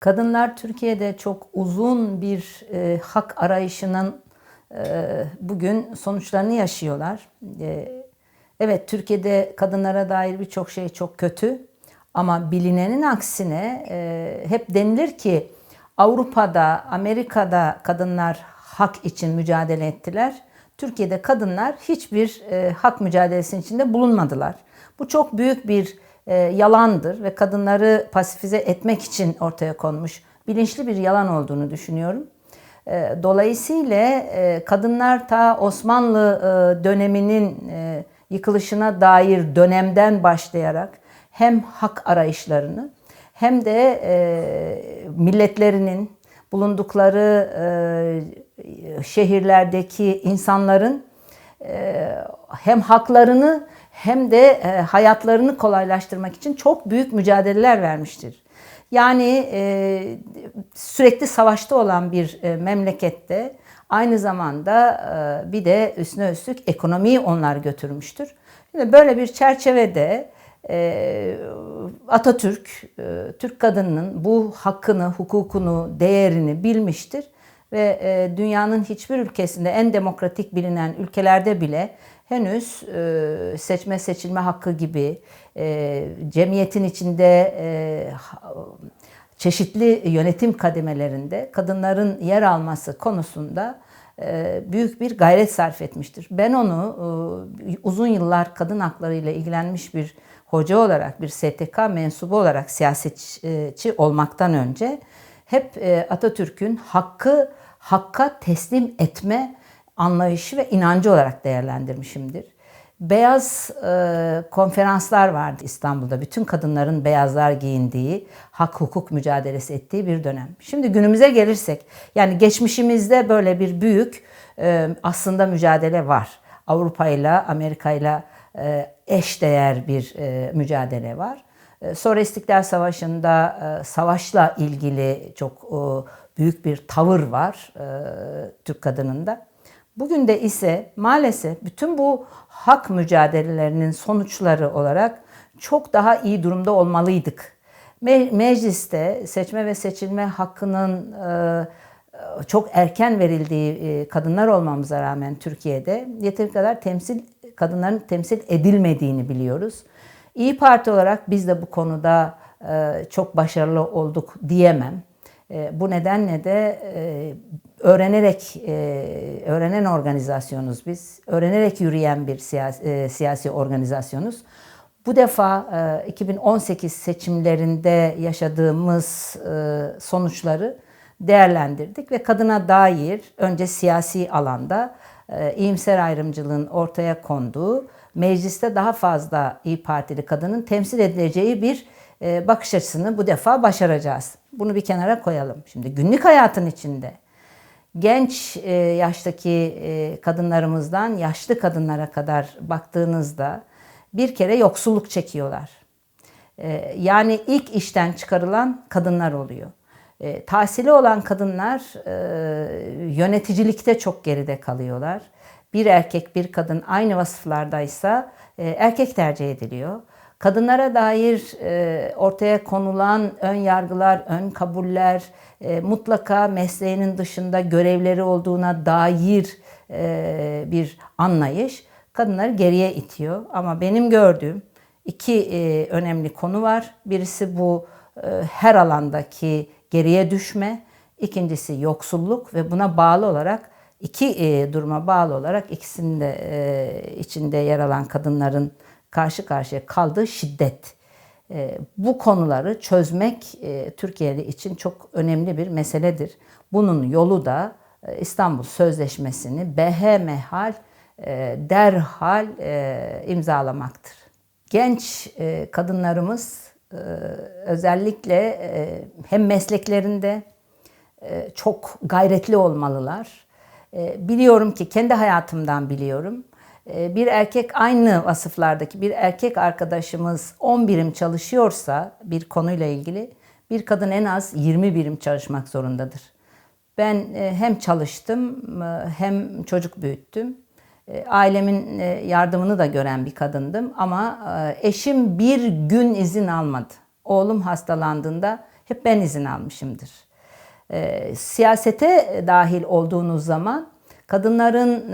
Kadınlar Türkiye'de çok uzun bir e, hak arayışının e, bugün sonuçlarını yaşıyorlar. E, evet Türkiye'de kadınlara dair birçok şey çok kötü ama bilinenin aksine e, hep denilir ki Avrupa'da, Amerika'da kadınlar hak için mücadele ettiler. Türkiye'de kadınlar hiçbir e, hak mücadelesinin içinde bulunmadılar. Bu çok büyük bir e, yalandır ve kadınları pasifize etmek için ortaya konmuş bilinçli bir yalan olduğunu düşünüyorum. E, dolayısıyla e, kadınlar ta Osmanlı e, döneminin e, yıkılışına dair dönemden başlayarak hem hak arayışlarını hem de e, milletlerinin bulundukları e, şehirlerdeki insanların e, hem haklarını hem de e, hayatlarını kolaylaştırmak için çok büyük mücadeleler vermiştir. Yani e, sürekli savaşta olan bir e, memlekette aynı zamanda e, bir de üstüne üstlük ekonomiyi onlar götürmüştür. Şimdi böyle bir çerçevede e, Atatürk, e, Türk kadınının bu hakkını, hukukunu, değerini bilmiştir ve e, dünyanın hiçbir ülkesinde en demokratik bilinen ülkelerde bile henüz e, seçme seçilme hakkı gibi e, cemiyetin içinde e, çeşitli yönetim kademelerinde kadınların yer alması konusunda e, büyük bir gayret sarf etmiştir. Ben onu e, uzun yıllar kadın hakları ile ilgilenmiş bir hoca olarak, bir STK mensubu olarak siyasetçi olmaktan önce hep e, Atatürk'ün hakkı hakka teslim etme anlayışı ve inancı olarak değerlendirmişimdir. Beyaz e, konferanslar vardı İstanbul'da. Bütün kadınların beyazlar giyindiği, hak hukuk mücadelesi ettiği bir dönem. Şimdi günümüze gelirsek, yani geçmişimizde böyle bir büyük e, aslında mücadele var. Avrupa ile Amerika ile eş değer bir e, mücadele var. E, sonra İstiklal Savaşı'nda e, savaşla ilgili çok e, büyük bir tavır var e, Türk kadınında. Bugün de ise maalesef bütün bu hak mücadelelerinin sonuçları olarak çok daha iyi durumda olmalıydık. Me- mecliste seçme ve seçilme hakkının e, çok erken verildiği e, kadınlar olmamıza rağmen Türkiye'de yeteri kadar temsil kadınların temsil edilmediğini biliyoruz. İyi Parti olarak biz de bu konuda e, çok başarılı olduk diyemem. E, bu nedenle de öğrenerek e, öğrenen organizasyonuz biz. Öğrenerek yürüyen bir siyasi, siyasi organizasyonuz. Bu defa 2018 seçimlerinde yaşadığımız sonuçları değerlendirdik ve kadına dair önce siyasi alanda iyimser ayrımcılığın ortaya konduğu, mecliste daha fazla İyi Partili kadının temsil edileceği bir bakış açısını bu defa başaracağız. Bunu bir kenara koyalım. Şimdi günlük hayatın içinde genç e, yaştaki e, kadınlarımızdan yaşlı kadınlara kadar baktığınızda bir kere yoksulluk çekiyorlar. E, yani ilk işten çıkarılan kadınlar oluyor. tahsili olan kadınlar yöneticilikte çok geride kalıyorlar. Bir erkek bir kadın aynı vasıflardaysa erkek tercih ediliyor kadınlara dair e, ortaya konulan ön yargılar, ön kabuller, e, mutlaka mesleğinin dışında görevleri olduğuna dair e, bir anlayış kadınları geriye itiyor. Ama benim gördüğüm iki e, önemli konu var. Birisi bu e, her alandaki geriye düşme, ikincisi yoksulluk ve buna bağlı olarak iki e, duruma bağlı olarak ikisinde e, içinde yer alan kadınların karşı karşıya kaldığı şiddet. Ee, bu konuları çözmek e, Türkiye için çok önemli bir meseledir. Bunun yolu da e, İstanbul Sözleşmesi'ni behemehal e, derhal imzalamaktır. Genç kadınlarımız özellikle hem mesleklerinde çok gayretli olmalılar. Biliyorum ki kendi hayatımdan biliyorum bir erkek aynı vasıflardaki bir erkek arkadaşımız 10 birim çalışıyorsa bir konuyla ilgili bir kadın en az 20 birim çalışmak zorundadır. Ben e, hem çalıştım e, hem çocuk büyüttüm. E, ailemin yardımını da gören bir kadındım ama eşim bir gün izin almadı. Oğlum hastalandığında hep ben izin almışımdır. Siyasete dahil olduğunuz zaman kadınların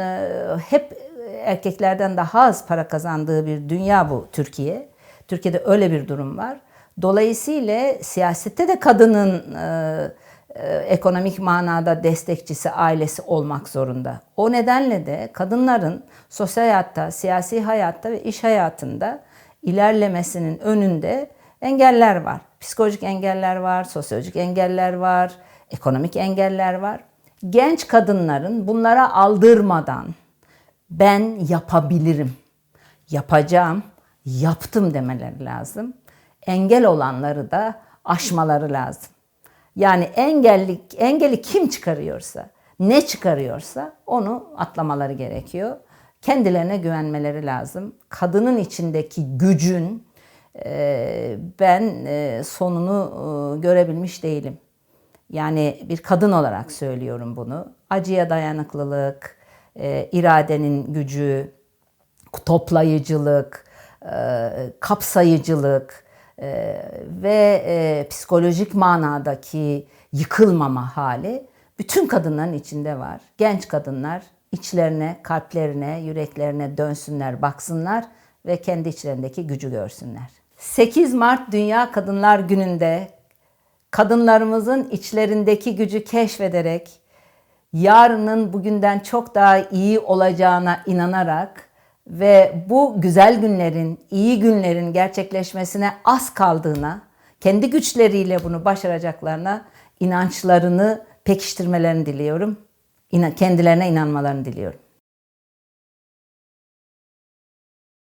hep erkeklerden daha az para kazandığı bir dünya bu Türkiye. Türkiye'de öyle bir durum var. Dolayısıyla siyasette de kadının e, e, ekonomik manada destekçisi, ailesi olmak zorunda. O nedenle de kadınların sosyal hayatta, siyasi hayatta ve iş hayatında ilerlemesinin önünde engeller var. Psikolojik engeller var, sosyolojik engeller var, ekonomik engeller var. Genç kadınların bunlara aldırmadan ben yapabilirim, yapacağım, yaptım demeleri lazım. Engel olanları da aşmaları lazım. Yani engelli, engeli kim çıkarıyorsa, ne çıkarıyorsa onu atlamaları gerekiyor. Kendilerine güvenmeleri lazım. Kadının içindeki gücün e, ben e, sonunu e, görebilmiş değilim. Yani bir kadın olarak söylüyorum bunu. Acıya dayanıklılık, e, iradenin gücü, toplayıcılık, e, kapsayıcılık e, ve psikolojik manadaki yıkılmama hali bütün kadınların içinde var. Genç kadınlar içlerine, kalplerine, yüreklerine dönsünler, baksınlar ve kendi içlerindeki gücü görsünler. 8 Mart Dünya Kadınlar Günü'nde kadınlarımızın içlerindeki gücü keşfederek yarının bugünden çok daha iyi olacağına inanarak ve bu güzel günlerin, iyi günlerin gerçekleşmesine az kaldığına, kendi güçleriyle bunu başaracaklarına inançlarını pekiştirmelerini diliyorum. İna- Kendilerine inanmalarını diliyorum.